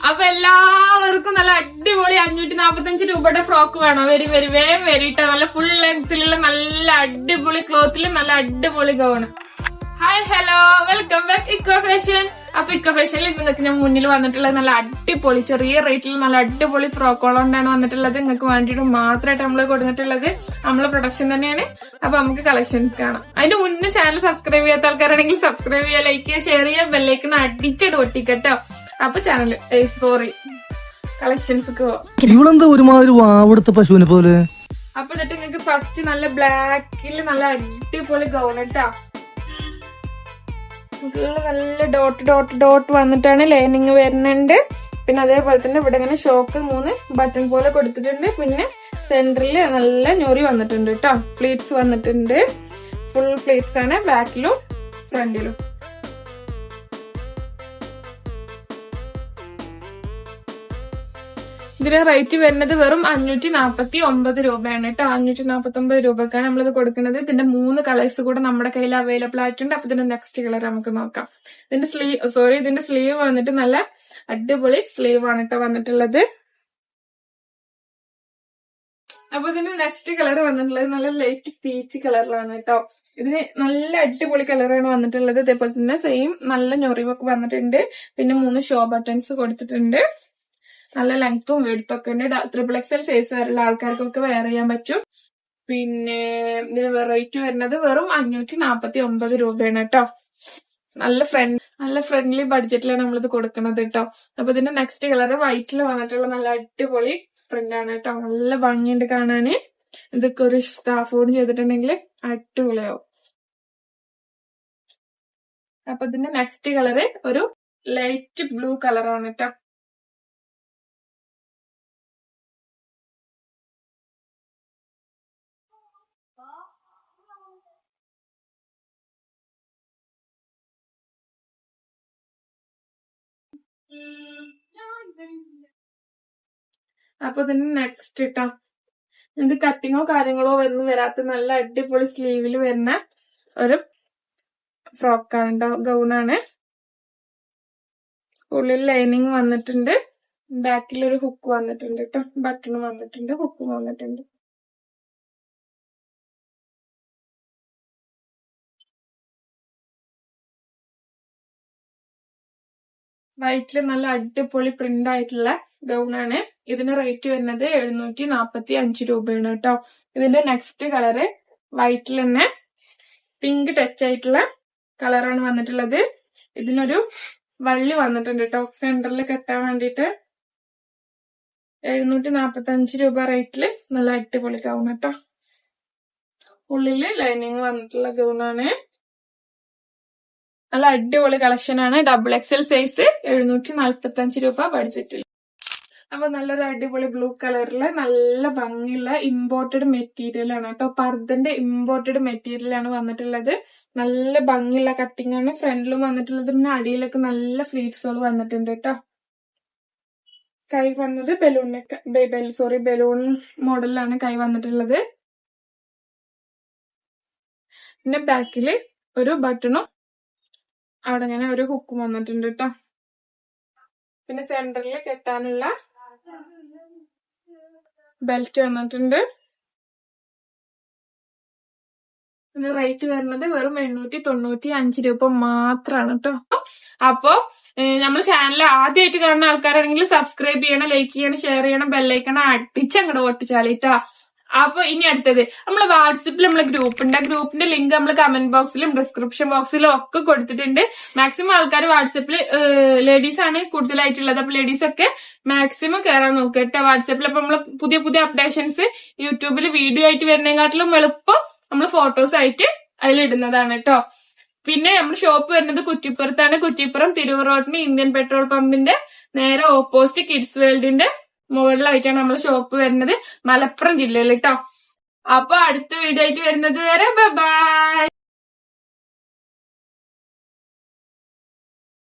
അപ്പൊ എല്ലാവർക്കും നല്ല അടിപൊളി അഞ്ഞൂറ്റി നാപ്പത്തഞ്ച് രൂപയുടെ ഫ്രോക്ക് വേണോ. വരി വരി വേഗം വരിട്ടോ നല്ല ഫുൾ ലെങ്തിലുള്ള നല്ല അടിപൊളി ക്ലോത്തിൽ നല്ല അടിപൊളി gown hi hello welcome back eco fashion അപ്പൊ ഇക്കോ ഫാഷനിൽ നിങ്ങൾക്ക് ഞാൻ മുന്നിൽ വന്നിട്ടുള്ളത് നല്ല അടിപൊളി ചെറിയ റേറ്റിൽ നല്ല അടിപൊളി ഫ്രോക്കുകൾ കൊണ്ടാണ് വന്നിട്ടുള്ളത്. നിങ്ങൾക്ക് വേണ്ടിയിട്ട് മാത്രമായിട്ട് നമ്മൾ കൊടുത്തിട്ടുള്ളത്. നമ്മളെ പ്രൊഡക്ഷൻ തന്നെയാണ്. അപ്പൊ നമുക്ക് കളക്ഷൻസ് കാണാം. അതിന്റെ മുന്നേ ചാനൽ സബ്സ്ക്രൈബ് ചെയ്യാത്ത ആൾക്കാരാണെങ്കിൽ സബ്സ്ക്രൈബ് ചെയ്യുക ലൈക്ക് ചെയ്യുക ഷെയർ ചെയ്യുക ബെല്ലൈക്കൺ അടിച്ചിട്ട് ഒട്ടിക്കട്ടോ അപ്പൊ ചാനൽ സോറി കളക്ഷൻസ് പോവാം. ഇവളെന്താ ഒരുമാതിരി വാവെടുത്ത പശുവിനെ പോലെ? അപ്പൊ എന്നിട്ട് നിങ്ങക്ക് ഫസ്റ്റ് നല്ല ബ്ലാക്കിൽ നല്ല അടിപൊളി ഗൗൺ കേട്ടാ നല്ല ഡോട്ട് ഡോട്ട് ഡോട്ട് വന്നിട്ടാണ് ലൈനിങ് വരുന്നുണ്ട്. പിന്നെ അതേപോലെ തന്നെ ഇവിടെ ഇങ്ങനെ ഷോക്ക് മൂന്ന് ബട്ടൺ പോലെ കൊടുത്തിട്ടുണ്ട്. പിന്നെ സെന്ററിൽ നല്ല ഞൊറി വന്നിട്ടുണ്ട് കേട്ടോ. പ്ലീറ്റ്സ് വന്നിട്ടുണ്ട്. ഫുൾ പ്ലീറ്റ്സ് ആണ് ബാക്കിലും ഫ്രണ്ടിലും ഇതിന് റേറ്റ് വരുന്നത് വെറും അഞ്ഞൂറ്റി നാൽപ്പത്തി ഒമ്പത് രൂപയാണ് കേട്ടോ. അഞ്ഞൂറ്റി നാൽപ്പത്തി ഒമ്പത് രൂപക്കാണ് നമ്മളിത് കൊടുക്കുന്നത്. ഇതിന്റെ മൂന്ന് കളേഴ്സ് കൂടെ നമ്മുടെ കയ്യിൽ അവൈലബിൾ ആയിട്ടുണ്ട്. അപ്പൊ ഇതിന്റെ നെക്സ്റ്റ് കളർ നമുക്ക് നോക്കാം. ഇതിന്റെ സ്ലീവ് സോറി ഇതിന്റെ സ്ലീവ് വന്നിട്ട് നല്ല അടിപൊളി സ്ലീവ് ആണ് കേട്ടോ വന്നിട്ടുള്ളത്. അപ്പൊ ഇതിന്റെ നെക്സ്റ്റ് കളർ വന്നിട്ടുള്ളത് നല്ല ലൈറ്റ് പീച്ച് കളറിലാണ് കേട്ടോ. ഇതിന് നല്ല അടിപൊളി കളറാണ് വന്നിട്ടുള്ളത്. ഇതേപോലെ തന്നെ സെയിം നല്ല ഞൊറിവൊക്കെ വന്നിട്ടുണ്ട്. പിന്നെ മൂന്ന് ഷോ ബട്ടൺസ് കൊടുത്തിട്ടുണ്ട്. നല്ല ലെങ്ത്തും വെടുത്തും ഒക്കെ ഉണ്ട്. ട്രിപ്പിൾ എക്സൽ സൈസ് വരെയുള്ള ആൾക്കാർക്കൊക്കെ വെയർ ചെയ്യാൻ പറ്റും. പിന്നെ ഇതിന് വെറൈറ്റി വരുന്നത് വെറും അഞ്ഞൂറ്റി നാപ്പത്തി ഒമ്പത് രൂപയാണ് കേട്ടോ നല്ല ഫ്രണ്ട് നല്ല ഫ്രണ്ട്ലി ബഡ്ജറ്റിലാണ് നമ്മളിത് കൊടുക്കുന്നത് കേട്ടോ അപ്പൊ ഇതിന്റെ നെക്സ്റ്റ് കളർ വൈറ്റിൽ വന്നിട്ടുള്ള നല്ല അടിപൊളി പ്രിന്റ് ആണ് കേട്ടോ നല്ല ഭംഗിയുണ്ട് കാണാന്. ഇതൊക്കെ ഒരു സ്റ്റാഫ് ഓൺ ചെയ്തിട്ടുണ്ടെങ്കിൽ അടിപൊളിയാവും. അപ്പൊ ഇതിന്റെ നെക്സ്റ്റ് കളറ് ഒരു ലൈറ്റ് ബ്ലൂ കളറാണ് കേട്ടോ അപ്പൊ തന്നെ നെക്സ്റ്റ് ഇട്ടാ ഇത് കട്ടിങ്ങോ കാര്യങ്ങളോ ഒന്നും വരാത്ത നല്ല അടിപൊളി സ്ലീവിൽ വരുന്ന ഒരു ഫ്രോക്കാണ് ഗൗണാണ് ഉള്ളിൽ ലൈനിങ് വന്നിട്ടുണ്ട്. ബാക്കിൽ ഒരു ഹുക്ക് വന്നിട്ടുണ്ട് കേട്ടോ ബട്ടൺ വന്നിട്ടുണ്ട് ഹുക്ക് വന്നിട്ടുണ്ട്. വൈറ്റിൽ നല്ല അടിപൊളി പ്രിന്റ് ആയിട്ടുള്ള ഗൗൺ ആണ്. ഇതിന് റേറ്റ് വരുന്നത് എഴുന്നൂറ്റി നാപ്പത്തി അഞ്ച് രൂപയാണ് കേട്ടോ ഇതിന്റെ നെക്സ്റ്റ് കളറ് വൈറ്റിൽ തന്നെ പിങ്ക് ടച്ച് ആയിട്ടുള്ള കളറാണ് വന്നിട്ടുള്ളത്. ഇതിനൊരു വള്ളി വന്നിട്ടുണ്ട് കേട്ടോ സെന്ററിൽ കെട്ടാൻ വേണ്ടിട്ട് എഴുന്നൂറ്റി നാപ്പത്തി അഞ്ച് രൂപ റേറ്റിൽ നല്ല അടിപൊളി ഗൗൺ കേട്ടോ ഉള്ളിൽ ലൈനിങ് വന്നിട്ടുള്ള ഗൗണാണ് നല്ല അടിപൊളി കളക്ഷൻ ആണ്. ഡബിൾ എൽ സൈസ് എഴുന്നൂറ്റി നാൽപ്പത്തി അഞ്ച് രൂപ ബഡ്ജറ്റിൽ അപ്പൊ നല്ലൊരു അടിപൊളി ബ്ലൂ കളറിൽ നല്ല ഭംഗിയുള്ള ഇമ്പോർട്ടഡ് മെറ്റീരിയൽ ആണ് കേട്ടോ. പർദ്ദന്റെ ഇമ്പോർട്ടഡ് മെറ്റീരിയൽ ആണ് വന്നിട്ടുള്ളത്. നല്ല ഭംഗിയുള്ള കട്ടിംഗ് ആണ്. ഫ്രണ്ടിലും വന്നിട്ടുള്ളത്. പിന്നെ അടിയിലൊക്കെ നല്ല ഫ്ലീറ്റ്സുകൾ വന്നിട്ടുണ്ട് കേട്ടോ. കൈ വന്നത് ബലൂൺ സോറി ബലൂൺ മോഡലിലാണ് കൈ വന്നിട്ടുള്ളത്. പിന്നെ ബാക്കിൽ ഒരു ബട്ടണും അവിടെ ഇങ്ങനെ ഒരു ഹുക്ക് വന്നിട്ടുണ്ട് കേട്ടോ പിന്നെ സെന്ററിൽ കെട്ടാനുള്ള ബെൽറ്റ് വന്നിട്ടുണ്ട്. പിന്നെ റേറ്റ് വരുന്നത് വെറും എണ്ണൂറ്റി തൊണ്ണൂറ്റി അഞ്ച് രൂപ മാത്രമാണ് കേട്ടോ അപ്പോ നമ്മൾ ചാനൽ ആദ്യമായിട്ട് കാണുന്ന ആൾക്കാരാണെങ്കിൽ സബ്സ്ക്രൈബ് ചെയ്യണം ലൈക്ക് ചെയ്യണം ഷെയർ ചെയ്യണം ബെല്ലൈക്കണം അടിച്ചങ്ങോട്ട് ഓട്ടിച്ചാലിട്ടോ അപ്പൊ ഇനി അടുത്തത് നമ്മൾ വാട്സപ്പിൽ നമ്മളെ ഗ്രൂപ്പ് ഉണ്ട് ആ ഗ്രൂപ്പിന്റെ ലിങ്ക് നമ്മൾ കമന്റ് ബോക്സിലും ഡിസ്ക്രിപ്ഷൻ ബോക്സിലും ഒക്കെ കൊടുത്തിട്ടുണ്ട്. മാക്സിമം ആൾക്കാർ വാട്സപ്പിൽ ലേഡീസ് ആണ് കൂടുതലായിട്ടുള്ളത്. അപ്പൊ ലേഡീസ് ഒക്കെ മാക്സിമം കയറാൻ നോക്കുക കേട്ടോ. വാട്സപ്പിൽ അപ്പൊ നമ്മൾ പുതിയ പുതിയ അപ്ഡേഷൻസ് യൂട്യൂബിൽ വീഡിയോ ആയിട്ട് വരുന്നതിനെക്കാട്ടിലും എളുപ്പം നമ്മൾ ഫോട്ടോസ് ആയിട്ട് അതിലിടുന്നതാണ് കേട്ടോ. പിന്നെ നമ്മുടെ ഷോപ്പ് വരുന്നത് കുറ്റിപ്പുറത്താണ്. കുറ്റിപ്പുറം തിരുവറോട്ടിന് ഇന്ത്യൻ പെട്രോൾ പമ്പിന്റെ നേരെ ഓപ്പോസിറ്റ് കിഡ്സ് വേൾഡിന്റെ മുകളിലായിട്ടാണ് നമ്മൾ ഷോപ്പ് വരുന്നത്. മലപ്പുറം ജില്ലയിൽ കേട്ടോ അപ്പൊ അടുത്ത വീഡിയോ ആയിട്ട് വരുന്നത് വരെ ബൈ